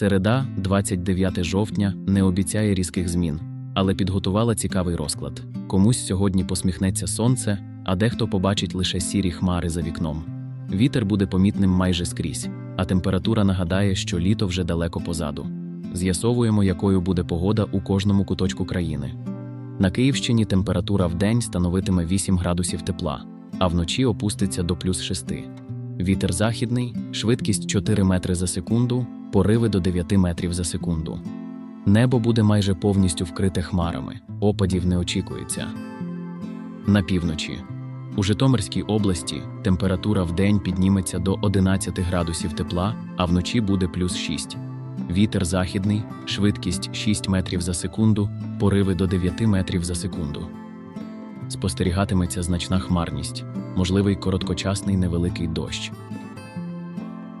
Середа, 29 жовтня, не обіцяє різких змін, але підготувала цікавий розклад. Комусь сьогодні посміхнеться сонце, а дехто побачить лише сірі хмари за вікном. Вітер буде помітним майже скрізь, а температура нагадає, що літо вже далеко позаду. З'ясовуємо, якою буде погода у кожному куточку країни. На Київщині температура в день становитиме 8 градусів тепла, а вночі опуститься до плюс 6. Вітер західний, швидкість 4 метри за секунду, пориви до 9 метрів за секунду. Небо буде майже повністю вкрите хмарами, опадів не очікується. На півночі. У Житомирській області температура в день підніметься до 11 градусів тепла, а вночі буде плюс 6. Вітер західний, швидкість 6 метрів за секунду, пориви до 9 метрів за секунду. Спостерігатиметься значна хмарність, можливий короткочасний невеликий дощ.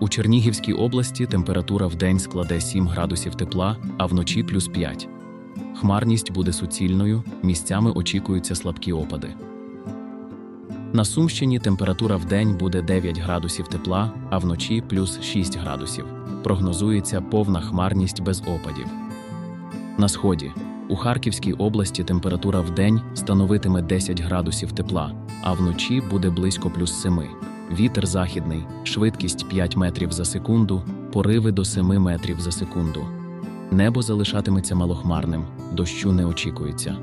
У Чернігівській області температура в день складе 7 градусів тепла, а вночі плюс 5. Хмарність буде суцільною, місцями очікуються слабкі опади. На Сумщині температура в день буде 9 градусів тепла, а вночі плюс 6 градусів. Прогнозується повна хмарність без опадів. На сході у Харківській області температура в день становитиме 10 градусів тепла, а вночі буде близько плюс 7. Вітер західний, швидкість 5 метрів за секунду, пориви до 7 метрів за секунду. Небо залишатиметься малохмарним, дощу не очікується.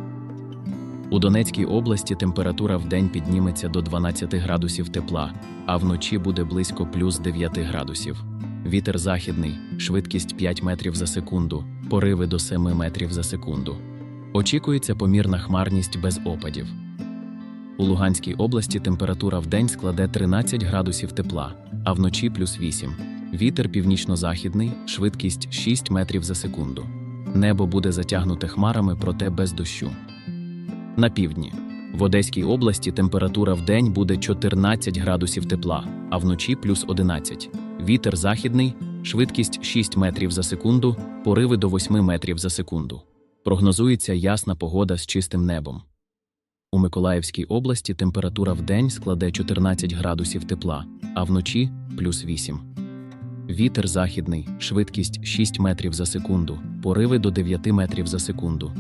У Донецькій області температура в день підніметься до 12 градусів тепла, а вночі буде близько плюс 9 градусів. Вітер західний, швидкість 5 метрів за секунду, пориви до 7 метрів за секунду. Очікується помірна хмарність без опадів. У Луганській області температура в день складе 13 градусів тепла, а вночі плюс 8. Вітер північно-західний, швидкість 6 метрів за секунду. Небо буде затягнуте хмарами, проте без дощу. На півдні. В Одеській області температура в день буде 14 градусів тепла, а вночі плюс 11. Вітер західний, швидкість 6 метрів за секунду, пориви до 8 метрів за секунду. Прогнозується ясна погода з чистим небом. У Миколаївській області температура в день складе 14 градусів тепла, а вночі плюс 8. Вітер західний, швидкість 6 метрів за секунду, пориви до 9 метрів за секунду.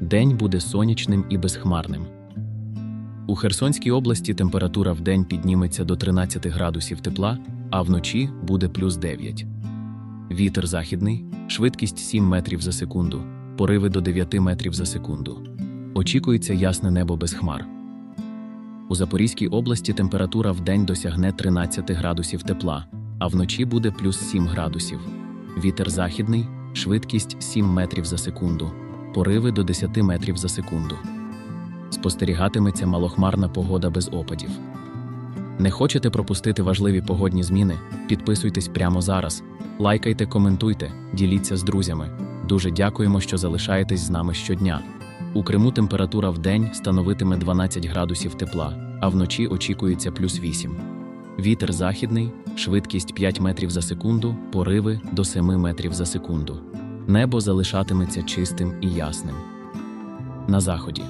День буде сонячним і безхмарним. У Херсонській області температура в день підніметься до 13 градусів тепла, а вночі буде плюс 9. Вітер західний, швидкість 7 метрів за секунду, пориви до 9 метрів за секунду. Очікується ясне небо без хмар. У Запорізькій області температура в день досягне 13 градусів тепла, а вночі буде плюс 7 градусів. Вітер західний, швидкість 7 метрів за секунду, пориви до 10 метрів за секунду. Спостерігатиметься малохмарна погода без опадів. Не хочете пропустити важливі погодні зміни? Підписуйтесь прямо зараз, лайкайте, коментуйте, діліться з друзями. Дуже дякуємо, що залишаєтесь з нами щодня. У Криму температура в день становитиме 12 градусів тепла, а вночі очікується плюс 8. Вітер західний, швидкість 5 метрів за секунду, пориви до 7 метрів за секунду. Небо залишатиметься чистим і ясним. На заході.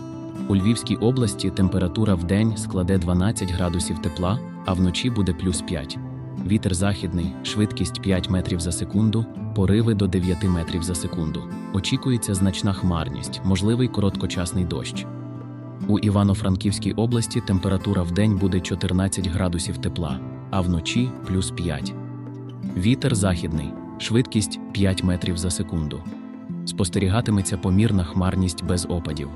У Львівській області температура в день складе 12 градусів тепла, а вночі буде плюс 5. Вітер західний, швидкість 5 метрів за секунду, пориви до 9 метрів за секунду. Очікується значна хмарність, можливий короткочасний дощ. У Івано-Франківській області температура в день буде 14 градусів тепла, а вночі плюс 5. Вітер західний, швидкість 5 метрів за секунду. Спостерігатиметься помірна хмарність без опадів.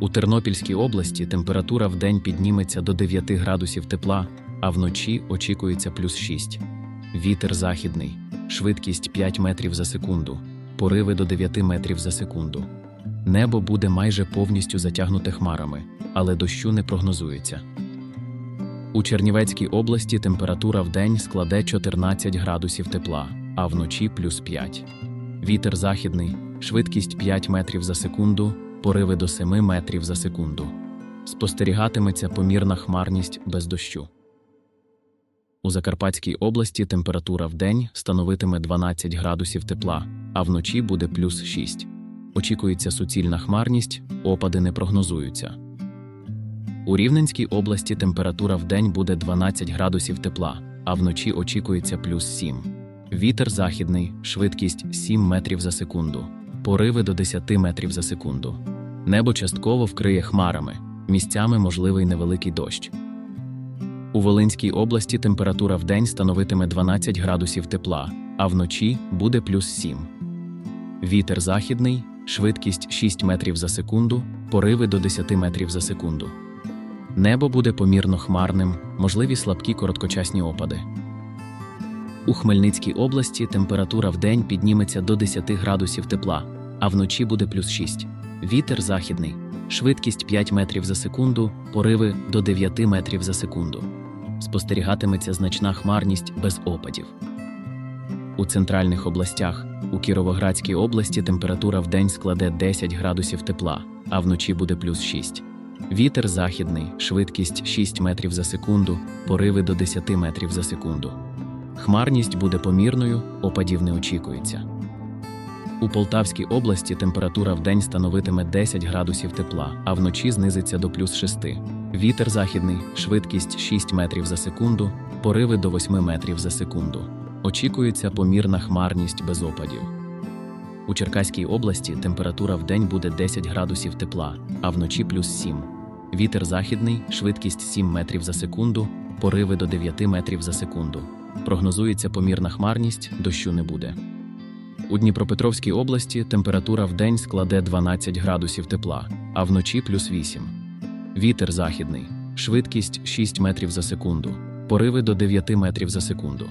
У Тернопільській області температура в день підніметься до 9 градусів тепла, а вночі очікується плюс 6. Вітер західний, швидкість 5 метрів за секунду, пориви до 9 метрів за секунду. Небо буде майже повністю затягнуте хмарами, але дощу не прогнозується. У Чернівецькій області температура в день складе 14 градусів тепла, а вночі плюс 5. Вітер західний, швидкість 5 метрів за секунду, пориви до 7 метрів за секунду. Спостерігатиметься помірна хмарність без дощу. У Закарпатській області температура в день становитиме 12 градусів тепла, а вночі буде плюс 6. Очікується суцільна хмарність, опади не прогнозуються. У Рівненській області температура в день буде 12 градусів тепла, а вночі очікується плюс 7. Вітер західний, швидкість 7 метрів за секунду, пориви до 10 метрів за секунду. Небо частково вкриє хмарами, місцями можливий невеликий дощ. У Волинській області температура вдень становитиме 12 градусів тепла, а вночі буде плюс 7. Вітер західний, швидкість 6 метрів за секунду, пориви до 10 метрів за секунду. Небо буде помірно хмарним, можливі слабкі короткочасні опади. У Хмельницькій області температура вдень підніметься до 10 градусів тепла, а вночі буде плюс 6. Вітер західний, швидкість 5 метрів за секунду, пориви до 9 метрів за секунду. Спостерігатиметься значна хмарність без опадів. У центральних областях у Кіровоградській області температура вдень складе 10 градусів тепла, а вночі буде плюс 6. Вітер західний, швидкість 6 метрів за секунду, пориви до 10 метрів за секунду. Хмарність буде помірною, опадів не очікується. У Полтавській області температура вдень становитиме 10 градусів тепла, а вночі знизиться до плюс 6. Вітер західний, швидкість 6 метрів за секунду, пориви до 8 метрів за секунду. Очікується помірна хмарність без опадів. У Черкаській області температура вдень буде 10 градусів тепла, а вночі плюс 7. Вітер західний, швидкість 7 метрів за секунду, пориви до 9 метрів за секунду. Прогнозується помірна хмарність, дощу не буде. У Дніпропетровській області температура вдень складе 12 градусів тепла, а вночі плюс 8. Вітер західний, швидкість 6 метрів за секунду, пориви до 9 метрів за секунду.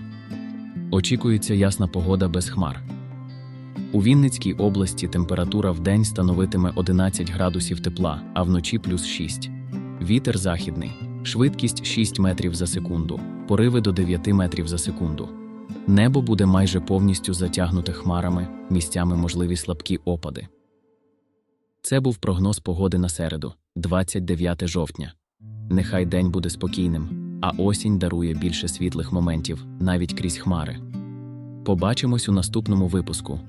Очікується ясна погода без хмар. У Вінницькій області температура вдень становитиме 11 градусів тепла, а вночі плюс 6. Вітер західний, швидкість 6 метрів за секунду, пориви до 9 метрів за секунду. Небо буде майже повністю затягнуте хмарами, місцями можливі слабкі опади. Це був прогноз погоди на середу, 29 жовтня. Нехай день буде спокійним, а осінь дарує більше світлих моментів навіть крізь хмари. Побачимось у наступному випуску.